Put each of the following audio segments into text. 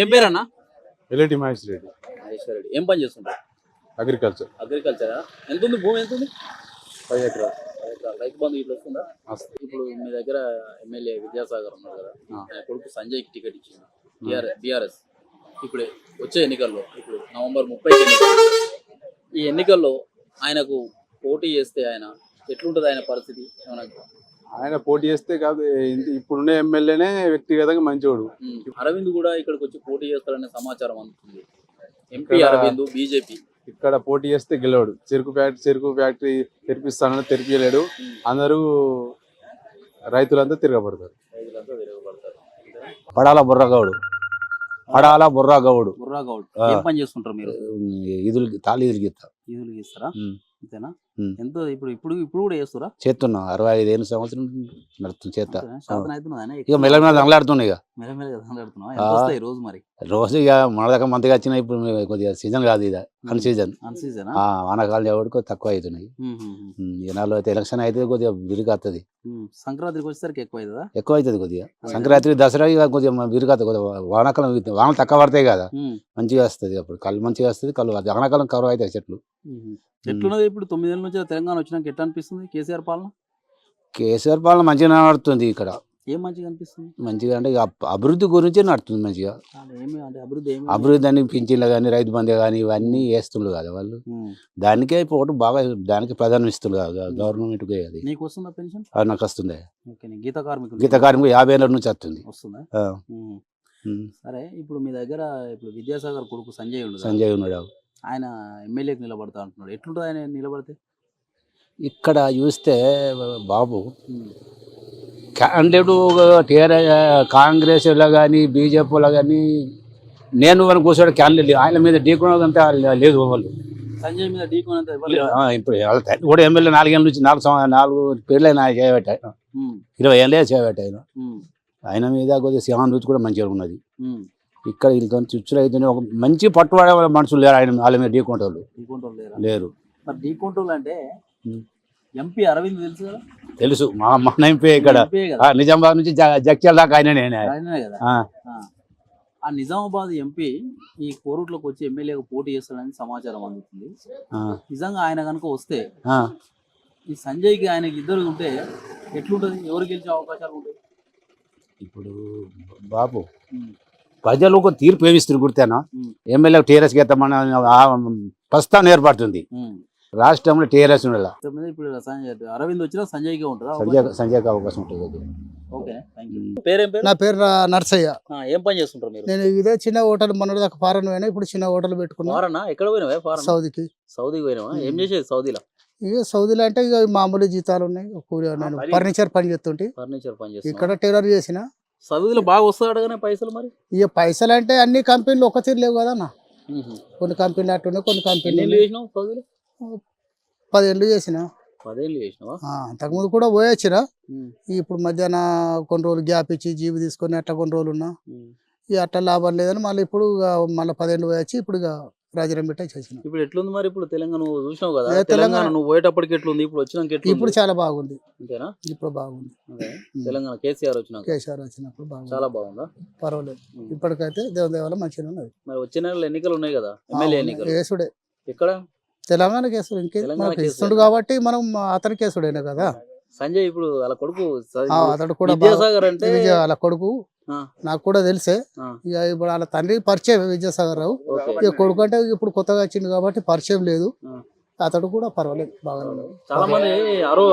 ఏం పేరన్నా? L I T Mahesh Reddy. Maheshwar Reddy. ఏం పని చేస్తుంటారు? అగ్రికల్చర్. అగ్రికల్చరా? ఎంత ఉంది భూమి ఎంత ఉంది ఫైవ్ ఎకరాలు రైతు బంధు ఇట్లా వస్తుందా. ఇప్పుడు మీ దగ్గర ఎమ్మెల్యే విద్యాసాగర్ ఉన్నారు కదా. ఆయన కొడుకు సంజయ్కి టికెట్ ఇచ్చింది బీఆర్ఎస్ ఇప్పుడు వచ్చే ఎన్నికల్లో ఇప్పుడు నవంబర్ ముప్పై ఈ ఎన్నికల్లో ఆయనకు పోటీ చేస్తే ఆయన ఎట్లుంటది ఆయన పరిస్థితి? ఏమన్నా ఆయన పోటీ చేస్తే కాదు ఇప్పుడున్న ఎమ్మెల్యేనే వ్యక్తిగతంగా మంచోడు. ఉమ్, అరవింద్ కూడా ఇక్కడికి వచ్చి పోటీ చేస్తారనే సమాచారం అందుతుంది ఎంపీ ఇక్కడ- అరవింద్ బీజేపీ. ఇక్కడ పోటీ చేస్తే గెలవడు. చెరుకు ఫ్యాక్టరీ చెరుకు ఫ్యాక్టరీ తెరిపిస్తానని తెరిపియలేడు. అందరూ రైతులంతా తిరగబడతారు. రైతులంతా తిరగబడతారు. పడాల బుర్రగౌడు పడాల బుర్రగౌడు బుర్రా గౌడ్. ఆ. ఏం పని చేస్తుంటారు మీరు? ఇదులు తాళి ఇదులు గీత ఈదులు గీస్తారా. అంతేనా. ఎంత ఇప్పుడు ఇప్పుడు ఇప్పుడు కూడా చేస్తారా చేస్తున్నాం. అరవై ఐదు ఏళ్ళు సంవత్సరం నడుస్తుంది చేత. శాతం అవుతున్నదా ఇక మెల్ల మెల్ల దంగలాడుతున్నాయి ఇక. మెల్లమెల్లగా మాట్లాడుతున్నావా ఆ. ఎంత వస్తాయి రోజు మరి? రోజు ఇక మన దగ్గర మంతగా వచ్చినా ఇప్పుడు కొద్దిగా సీజన్ కాదు ఇది అన్ సీజన్. అన్ సీజన్? వానాకాలం ఎవరికి తక్కువ అవుతున్నాయి. నాలుగు అయితే ఎలక్షన్ అయితే కొద్దిగా విరుగు వస్తుంది సంక్రాంతికి వచ్చేసరికి ఎక్కువ అవుతుందా ఎక్కువ అవుతుంది? కొద్దిగా సంక్రాంతి దసరా ఇక కొద్దిగా విరుగు వస్తుంది కొద్దిగా వానాకాలం వానలు తక్కువ పడతాయి కదా. మంచిగా వస్తుంది అప్పుడు. కళ్ళు మంచిగా వస్తుంది కళ్ళు వానాకాలం కవర్ అవుతాయి చెట్లు. ఎట్లున్నది ఇప్పుడు? తొమ్మిదేళ్ళ నుంచి తెలంగాణ వచ్చినాక ఎట్లా అనిపిస్తుంది కేసీఆర్ పాలన? కేసీఆర్ పాలన మంచిగా నడుతుంది ఇక్కడ. ఏం మంచిగా అనిపిస్తుంది? మంచిగా అంటే అభివృద్ధి గురించే నడుతుంది మంచిగా. అభివృద్ధి అభివృద్ధి అని పింఛన్లు కానీ రైతు బంధు కానీ ఇవన్నీ వేస్తుండ్రు కదా వాళ్ళు. దానికే ఇప్పుడు బాగా దానికి ప్రాధాన్యం ఇస్తుండ్రు కదా గవర్నమెంట్కి అది. నీకు వస్తుందా పెన్షన్? నాకు వస్తుంది. గీత కార్మికులు. గీత కార్మికులు యాభై ఏళ్ళ నుంచి వస్తుంది. వస్తుందా. సరే ఇప్పుడు మీ దగ్గర ఇప్పుడు విద్యాసాగర్ కొడుకు సంజయ్ సంజయ్ ఉన్నాడు. ఆయన ఎమ్మెల్యేకి నిలబడతా అంటున్నాడు. ఎట్లుంటుంది ఆయన నిలబడితే? ఇక్కడ చూస్తే బాబు. క్యాండిడేట్ టీఆర్ఎస్ కాంగ్రెస్లో కానీ బీజేపీలో కానీ నేను వాళ్ళు కూర్చోడు క్యాండిడేట్ ఆయన మీద ఢీకొనదంతా లేదు వాళ్ళు సంజయ్ మీద ఢీకొనంత ఇప్పుడు కూడా ఎమ్మెల్యే నాలుగేళ్ళ నుంచి నాలుగు నాలుగు పేర్లు ఆయన చేయబెట్ట ఇరవై ఏళ్ళే చేయబెట్ట ఆయన. ఆయన మీద కొద్దిగా సహానుభూతి కూడా మంచిగా ఉన్నది. ఇక్కడ ఇంకా చుచ్చులు అయితే ఒక మంచి పట్టుబడే మనుషులు లేరు ఆయన వాళ్ళ మీద ఢీకొంటోళ్ళు లేరా? మరి ఢీ కంట్రోల్ అంటే. ఎంపీ అరవింద్ తెలుసు కదా? తెలుసు. మా మన ఎంపీ ఇక్కడ. నిజామాబాద్ నుంచి జ- జగిత్యాల దాకా ఆయన. నేనే కదా? ఆ, నిజామాబాద్ ఎంపీ ఈ కోరుట్లోకి వచ్చి ఎమ్మెల్యేగా పోటీ చేస్తాడని సమాచారం అందుతుంది. నిజంగా ఆయన కనుక వస్తే. ఈ సంజయ్కి ఆయనకి ఇద్దరు ఉంటే ఎట్లుంటది? ఎవరు గెలిచే అవకాశాలు ఉంటాయి? ఇప్పుడు బాబు. ఉమ్, ప్రజలు ఒక తీర్పు ఏమిస్తుంది గుర్తేనా. ఎమ్మెల్యే టీఆర్ఎస్కి ఎత్తామని ప్రస్తుతం ఏర్పడుతుంది. రాష్ట్రంలో టీఆర్ఎస్ ఉండాల. తొమ్మిది ఇప్పుడు సంజయ్ అరవింద్ వచ్చినా సంజయ్ సంజయ్కి అవకాశం ఉంటుంది నా పేరు నర్సయ్య. ఆ, ఏం పని చేస్తుంటారు మీరు? నేను ఇదే చిన్న హోటల్ మొన్నటి దాకా ఫారెన్ పోయినా ఇప్పుడు చిన్న హోటల్ పెట్టుకున్నా. ఫారెనా? ఎక్కడ పోయినావా ఫారెన్? సౌదీకి. సౌదీకి పోయినావా? ఏం చేసేది సౌదీలో? ఇక సౌదీలో అంటే ఇక మామూలు జీతాలు ఉన్నాయి. కూలి ఫర్నిచర్ పని చేస్తుంటే. ఫర్నిచర్ పని చేస్తున్నా ఇక్కడ టైలర్ చేసిన. సౌదీలో బాగా వస్తాడు కానీ పైసలు మరి? ఇక పైసలు అంటే అన్ని కంపెనీలు ఒక తీరు లేవు కదా అన్న. కొన్ని కంపెనీలు అట్టున్నాయి కొన్ని కంపెనీలు చేసినావు సౌదీలో పదేళ్ళు చేసిన. పదేళ్ళు చేసినావా? అంతకుముందు కూడా పోయొచ్చిన. మ్మ్. ఇప్పుడు మధ్యాహ్న కొన్ని రోజులు గ్యాప్ ఇచ్చి జీవి తీసుకొని అట్లా కొన్ని రోజులు ఉన్నా. ఇక అట్లా లాభం లేదని మళ్ళీ ఇప్పుడు మళ్ళీ పదేళ్ళు పోయొచ్చి ఇప్పుడు రాజీరం పెట్టే చేసిన. ఇప్పుడు ఎట్లుంది మరి ఇప్పుడు తెలంగాణ? నువ్వు చూసినావు కదా తెలంగాణ- నువ్వు పోయేటప్పటికి ఎట్లుంది? ఇప్పుడు వచ్చినాక ఇప్పుడు చాలా బాగుంది. అంతేనా? ఇప్పుడు బాగుంది. తెలంగాణ కేసీఆర్ వచ్చినాక. కేసీఆర్ వచ్చినప్పుడు బాగుంది. చాలా బాగుందా? పర్వాలేదు. ఇప్పటికైతే దేవుని దేవాల మంచిగా ఉన్నది. మరి వచ్చే నెలలో ఎన్నికలు ఉన్నాయి కదా ఎమ్మెల్యే ఎన్నికలు. కేసుడే. ఎక్కడ? తెలంగాణ కేసుడు. ఇంకే. ఇస్తుండు కాబట్టి మనం అతని కేసుడైనా కదా. సంజయ్ ఇప్పుడు వాళ్ళ కొడుకు అతడు కూడా విద్యాసాగర్ అంటే వాళ్ళ కొడుకు. నాకు కూడా తెలిసే. ఇక ఇప్పుడు వాళ్ళ తండ్రి పరిచయం విద్యాసాగర్ రావు. ఇక కొడుకు అంటే ఇప్పుడు కొత్తగా వచ్చింది కాబట్టి పరిచయం లేదు. అతడు కూడా పర్వాలేదు బాగానే ఉన్నాడు. చాలా మంది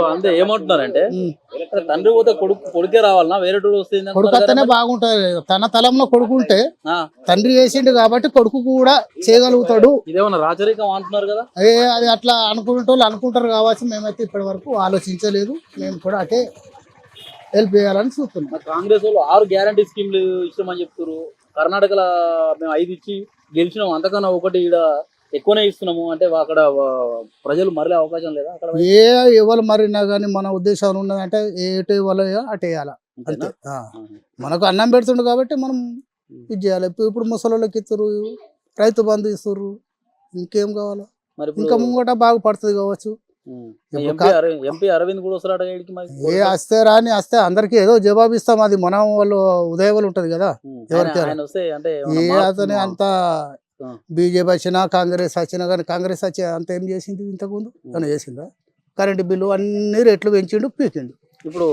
అంతే ఏమంటున్నారంటే తండ్రి పోతే కొడుకు కొడుకే రావాలనా? వేరే టూర్ వస్తే ఏంది కొడుకు అతనే బాగుంటది తన తలంలో కొడుకు ఉంటే తండ్రి చేసిండు కాబట్టి కొడుకు కూడా చేయగలుగుతాడు. ఇదేమన్నా రాచరికం అంటున్నారు కదా? అదే అది అట్లా అనుకునే వాళ్ళు అనుకుంటారు కావచ్చు మేమైతే ఇప్పటి వరకు ఆలోచించలేదు. మేము కూడా అటే హెల్ప్ చేయాలని చూస్తున్నాం. కాంగ్రెస్ వాళ్ళు ఆరు గ్యారంటీ స్కీమ్లు ఇస్తామని చెప్తారు కర్ణాటకలో మేము ఐదు ఇచ్చి గెలిచినాం. అంతకన్నా ఒకటి ఈడ ఎక్కువనే ఇస్తున్నాము. అంటే అక్కడ ప్రజలు మరలే అవకాశం లేదా? అక్కడ ఏ ఎవరు మరినా కానీ మన ఉద్దేశం ఉన్నదంటే ఏటే వాళ్ళు అటు వేయాలి అంతే. మనకు అన్నం పెడుతుండు కాబట్టి మనం ఇది చేయాలి. ఇప్పుడు ముసలోళ్ళకి ఇస్తారు రైతు బంధు ఇస్తారు ఇంకేం కావాలా? మరి ఇంకా ముంగట బాగుపడుతుంది కావచ్చు. ఇప్పుడు ఎంపీ అరవింద్ కూడా వస్తాడు ఏ వస్తే రాని వస్తే అందరికి ఏదో జవాబు ఇస్తాం అది మన వాళ్ళు ఉదయం వాళ్ళు ఉంటది కదా. ఎవరికి ఏ అతని? అంత. బీజేపీ వచ్చినా కాంగ్రెస్ వచ్చినా కానీ కాంగ్రెస్ వచ్చి అంత ఏం చేసింది ఇంతకుముందు? ఏమైనా చేసిందా? కరెంటు బిల్లు అన్ని రేట్లు పెంచిండు పీకిండు. ఇప్పుడు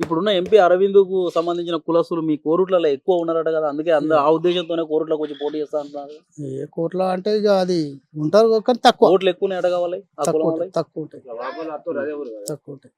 ఇప్పుడున్న ఎంపీ అరవింద్కు సంబంధించిన కులస్తులు మీ కోరుట్లలో ఎక్కువ ఉన్నారట కదా అందుకే అంద ఆ ఉద్దేశంతోనే కోరుట్లోకి వచ్చి పోటీ చేస్తా అంటున్నారు. ఏ కోట్ల అంటే ఇక అది ఉంటారు కానీ తక్కువ. ఓట్లు ఎక్కువనే అడగవాలి తక్కువ వాళ్ళకి ఉంటాయి, తక్కువ ఉంటాయి. తక్కువ ఉంటాయి.